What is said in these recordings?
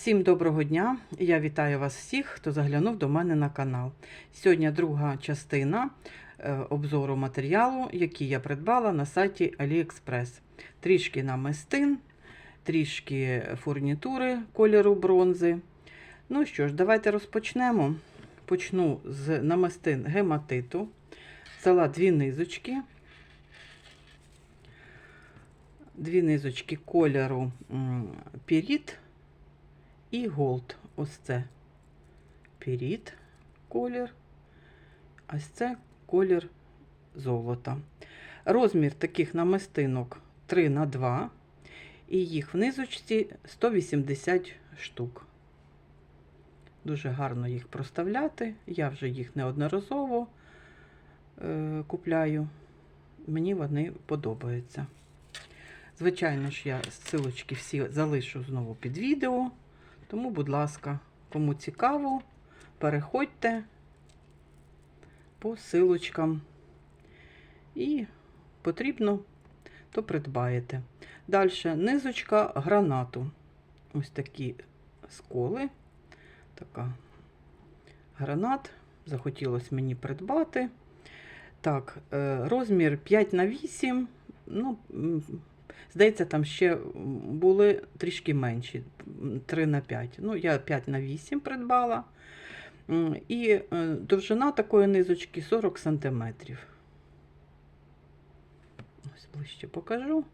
Всім доброго дня! Я вітаю вас всіх, хто заглянув до мене на канал. Сьогодні друга частина е, обзору матеріалу, який я придбала на сайті AliExpress. Трішки намистин, трішки фурнітури кольору бронзи. Ну що ж, давайте розпочнемо. Почну з намистин гематиту. Взяла дві низочки. Дві низочки кольору піріт і голд. Ось це піріт колір. Ось це колір золота. Розмір таких намистинок 3 на 2 і їх в низочці 180 штук. Дуже гарно їх проставляти. Я вже їх неодноразово е, купляю. Мені вони подобаються. Звичайно ж, я ссылочки всі залишу знову під відео. Тому, будь ласка, кому цікаво, переходьте по силочкам і потрібно, то придбаєте. Далі низочка гранату. Ось такі сколи. Така гранат. Захотілося мені придбати. Так, е, розмір 5 на 8. Ну, Здається, там ще були трішки менші, 3 на 5. Ну, я 5 на 8 придбала. І е, довжина такої низочки 40 см. Ось ближче покажу.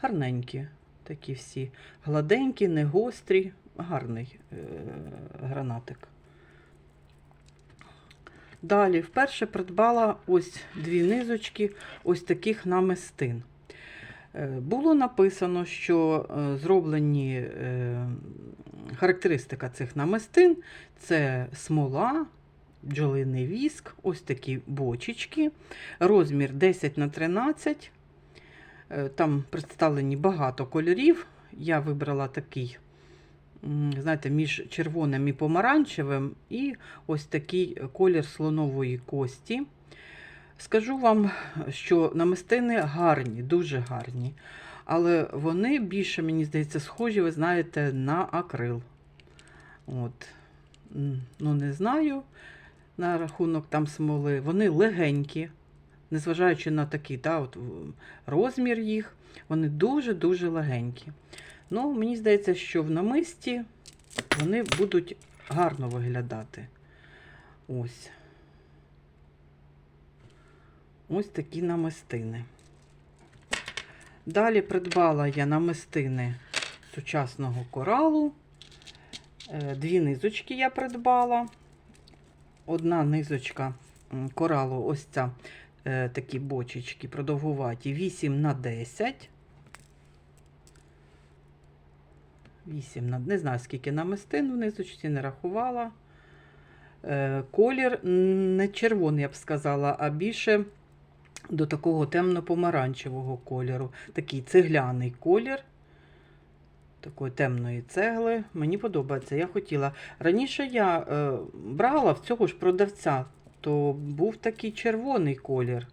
Гарненькі, такі всі гладенькі, не гострі, гарний е, гранатик. Далі, вперше придбала ось дві низочки ось таких намистин. Е, Було написано, що е, зроблені е, характеристика цих намистин це смола, бджолиний віск, ось такі бочечки, розмір 10 на 13. Е, Там представлені багато кольорів. Я вибрала такий, знаєте, між червоним і помаранчевим, і ось такий колір слонової кості. Скажу вам, що намистини гарні, дуже гарні. Але вони більше, мені здається, схожі, ви знаєте, на акрил. От. Ну, не знаю на рахунок там смоли. Вони легенькі, незважаючи на такий та, от, розмір їх, вони дуже-дуже легенькі. Ну, мені здається, що в намисті вони будуть гарно виглядати. Ось. Ось такі намистини. Далі придбала я намистини сучасного коралу. Е, Дві низочки я придбала. Одна низочка коралу, ось ця е, такі бочечки продовгуваті 8 на 10. 8 на не знаю, скільки намистин в низочці, не рахувала. Е, Колір не червоний, я б сказала, а більше до такого темно-помаранчевого кольору. Такий цегляний колір. Такої темної цегли. Мені подобається. Я хотіла. Раніше я е, брала в цього ж продавця, то був такий червоний колір,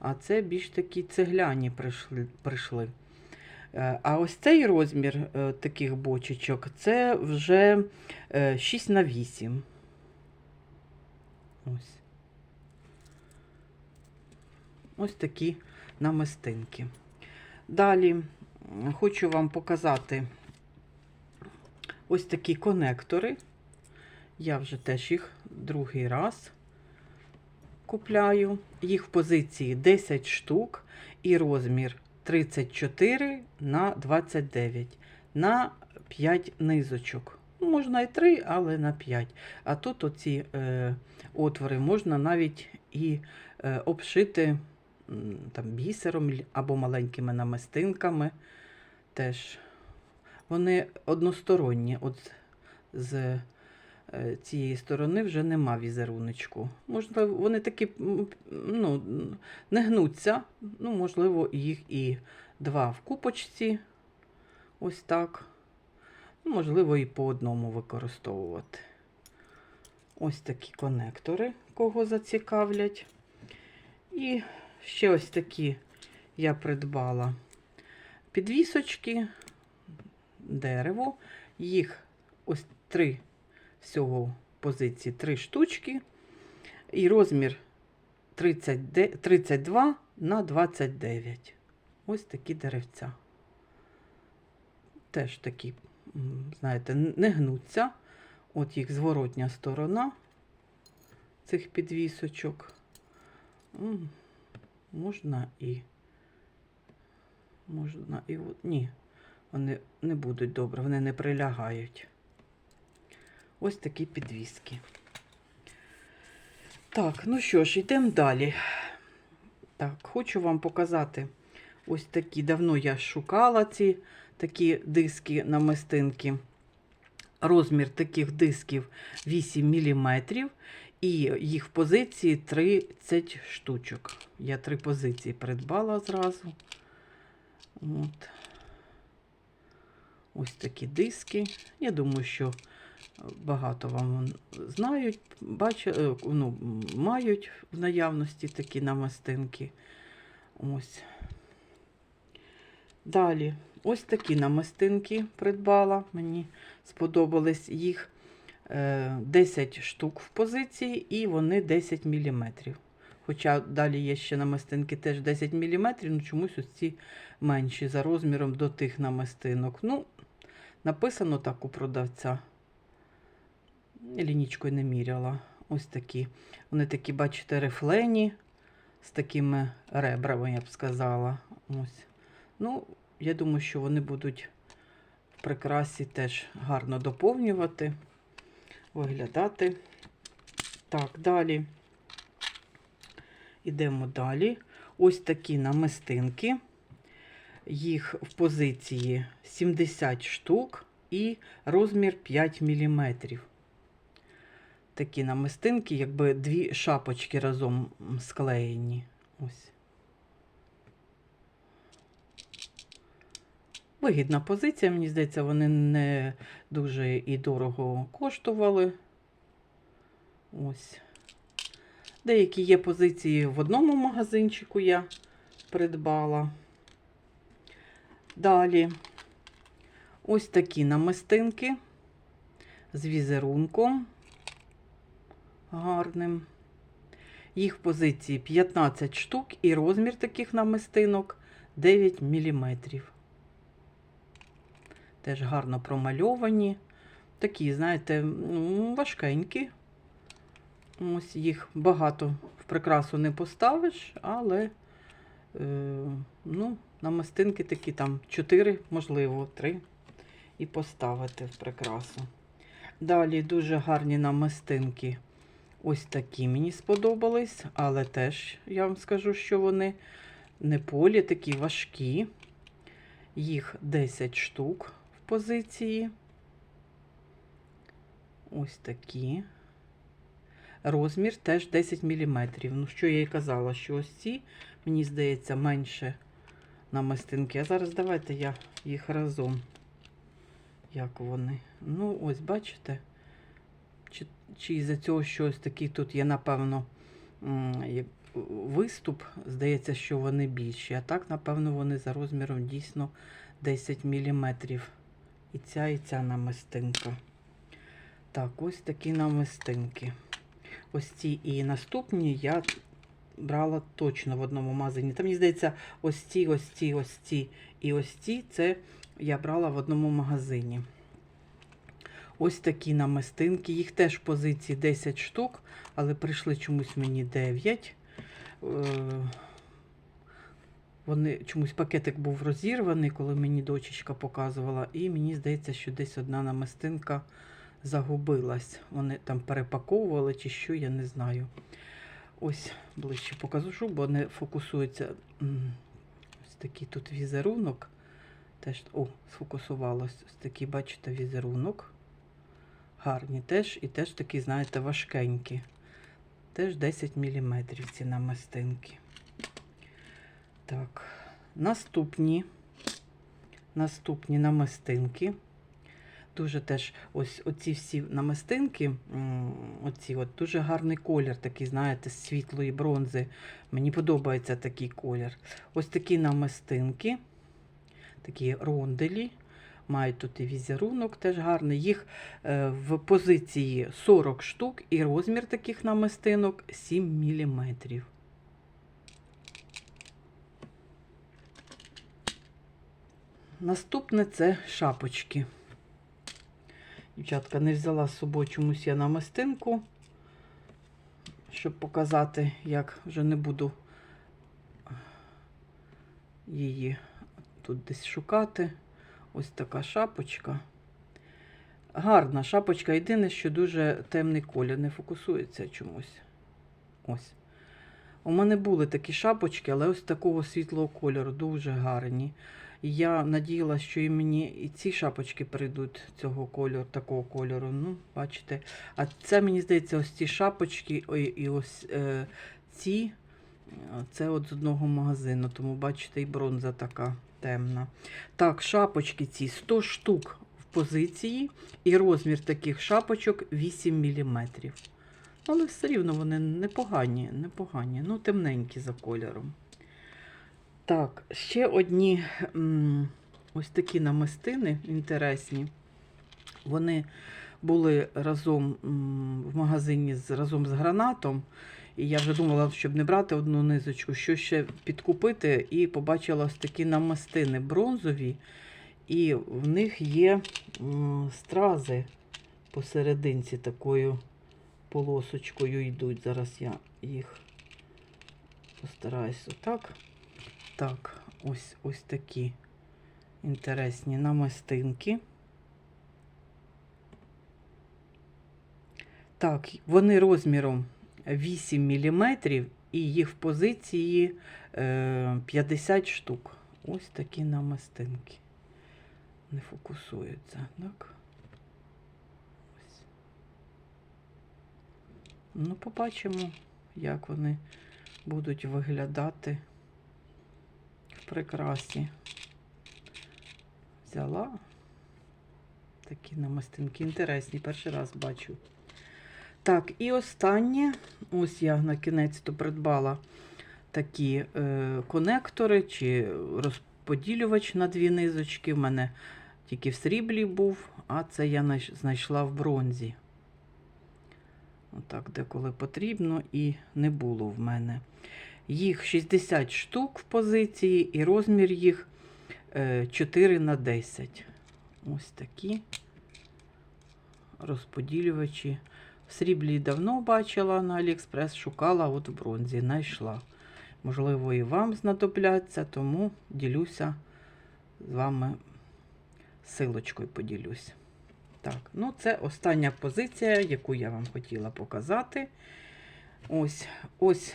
а це більш такі цегляні прийшли. прийшли. Е, А ось цей розмір е, таких бочечок це вже е, 6 на 8. Ось. Ось такі намистинки. Далі хочу вам показати ось такі конектори. Я вже теж їх другий раз купляю. Їх в позиції 10 штук і розмір 34 на 29 на 5 низочок. Ну, Можна і 3, але на 5. А тут оці е, отвори можна навіть і е, обшити там, бісером або маленькими намистинками. Теж вони односторонні. От з е, цієї сторони вже нема візеруночку. Можливо, вони такі ну, не гнуться. Ну, можливо, їх і два в купочці. Ось так. Можливо, і по одному використовувати. Ось такі конектори, кого зацікавлять. І ще ось такі я придбала підвісочки, дерево. Їх ось три всього позиції, три штучки. І розмір 30, 32 на 29. Ось такі деревця. Теж такі, знаєте, не гнуться. От їх зворотня сторона цих підвісочок. Можна і. Можна і. от- Ні, вони не будуть добре, вони не прилягають. Ось такі підвіски. Так, ну що ж, йдемо далі. Так, хочу вам показати ось такі. Давно я шукала ці такі диски намистинки. Розмір таких дисків 8 мм. І їх в позиції 30 штучок. Я три позиції придбала зразу. От. Ось такі диски. Я думаю, що багато вам знають, бачать, ну, мають в наявності такі намистинки. Ось. Далі, ось такі намистинки придбала. Мені сподобались їх е, 10 штук в позиції, і вони 10 мм. Хоча далі є ще намистинки теж 10 мм, ну чомусь ось ці менші за розміром до тих намистинок. Ну, написано так у продавця. Лінічкою не міряла. Ось такі. Вони такі, бачите, рифлені з такими ребрами, я б сказала. Ось. Ну, я думаю, що вони будуть в прикрасі теж гарно доповнювати, виглядати. Так, далі. Ідемо далі. Ось такі намистинки. Їх в позиції 70 штук і розмір 5 мм. Такі намистинки, якби дві шапочки разом склеєні. Ось. Вигідна позиція, мені здається, вони не дуже і дорого коштували. Ось. Деякі є позиції в одному магазинчику я придбала. Далі ось такі намистинки з візерунком гарним. Їх позиції 15 штук і розмір таких намистинок 9 мм. Теж гарно промальовані. Такі, знаєте, важкенькі. Ось їх багато в прикрасу не поставиш, але е, ну, намистинки такі там 4, можливо, 3 і поставити в прикрасу. Далі дуже гарні намистинки. Ось такі мені сподобались, але теж я вам скажу, що вони не полі, такі важкі. Їх 10 штук позиції. Ось такі. Розмір теж 10 мм. Ну, що я і казала, що ось ці, мені здається, менше намистинки. А зараз давайте я їх разом. Як вони? Ну, ось, бачите? Чи, чи із-за цього щось такий тут є, напевно, виступ, здається, що вони більші. А так, напевно, вони за розміром дійсно 10 мм. І ця, і ця намистинка. Так, ось такі намистинки. Ось ці і наступні я брала точно в одному магазині. Там, мені здається, ось ці, ось ці, ось ці і ось ці це я брала в одному магазині. Ось такі намистинки. Їх теж в позиції 10 штук, але прийшли чомусь мені 9. Вони чомусь пакетик був розірваний, коли мені дочечка показувала, і мені здається, що десь одна намистинка загубилась. Вони там перепаковували чи що, я не знаю. Ось ближче покажу, бо не фокусується. Ось такий тут візерунок. Теж, о, сфокусувалось. Ось такий, бачите, візерунок. Гарні теж, і теж такі, знаєте, важкенькі. Теж 10 мм ці намистинки. Так, наступні. Наступні намистинки. Дуже теж ось оці всі намистинки, оці от дуже гарний колір, такий, знаєте, з світлої бронзи. Мені подобається такий колір. Ось такі намистинки, такі ронделі. Мають тут і візерунок теж гарний. Їх е, в позиції 40 штук і розмір таких намистинок 7 мм. Наступне це шапочки. Дівчатка не взяла з собою чомусь я намистинку, щоб показати, як вже не буду її тут десь шукати. Ось така шапочка. Гарна шапочка. Єдине, що дуже темний колір, не фокусується чомусь. Ось. У мене були такі шапочки, але ось такого світлого кольору, дуже гарні. Я надіялася, що і мені і ці шапочки прийдуть цього кольору, такого кольору. Ну, бачите. А це, мені здається, ось ці шапочки, і ось е, ці. е, Це от з одного магазину, тому бачите, і бронза така темна. Так, шапочки ці 100 штук в позиції, і розмір таких шапочок 8 мм. Але все рівно вони непогані, непогані, ну темненькі за кольором. Так, ще одні ось такі намистини інтересні. Вони були разом в магазині разом з гранатом. І я вже думала, щоб не брати одну низочку, що ще підкупити, і побачила ось такі намистини бронзові, і в них є стрази посерединці такою полосочкою йдуть. Зараз я їх постараюсь отак. Так, ось ось такі інтересні намистинки. Так, вони розміром 8 мм і їх в позиції е, 50 штук. Ось такі намистинки. Не фокусуються, так? Ось. Ну, побачимо, як вони будуть виглядати прикрасі. Взяла такі намистинки інтересні, перший раз бачу. Так, і останнє, ось я на кінець то придбала такі е, конектори чи розподілювач на дві низочки. В мене тільки в сріблі був, а це я знайшла в бронзі. Отак, деколи потрібно, і не було в мене. Їх 60 штук в позиції, і розмір їх е, 4 на 10. Ось такі розподілювачі. В сріблі давно бачила на Аліекспрес, шукала, от в бронзі знайшла. Можливо, і вам знадобляться, тому ділюся з вами силочкою поділюсь. Так, ну це остання позиція, яку я вам хотіла показати. Ось, ось.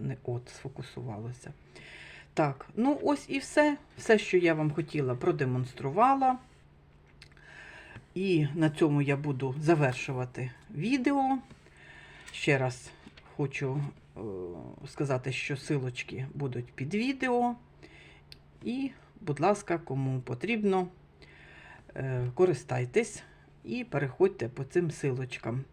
Не от сфокусувалося. Так, ну ось і все. Все, що я вам хотіла, продемонструвала. І на цьому я буду завершувати відео. Ще раз хочу е, сказати, що силочки будуть під відео. І, будь ласка, кому потрібно, е, користайтесь і переходьте по цим силочкам.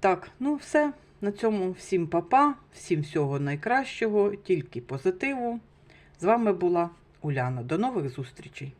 Так, ну все. На цьому всім папа, всім всього найкращого, тільки позитиву. З вами була Уляна. До нових зустрічей!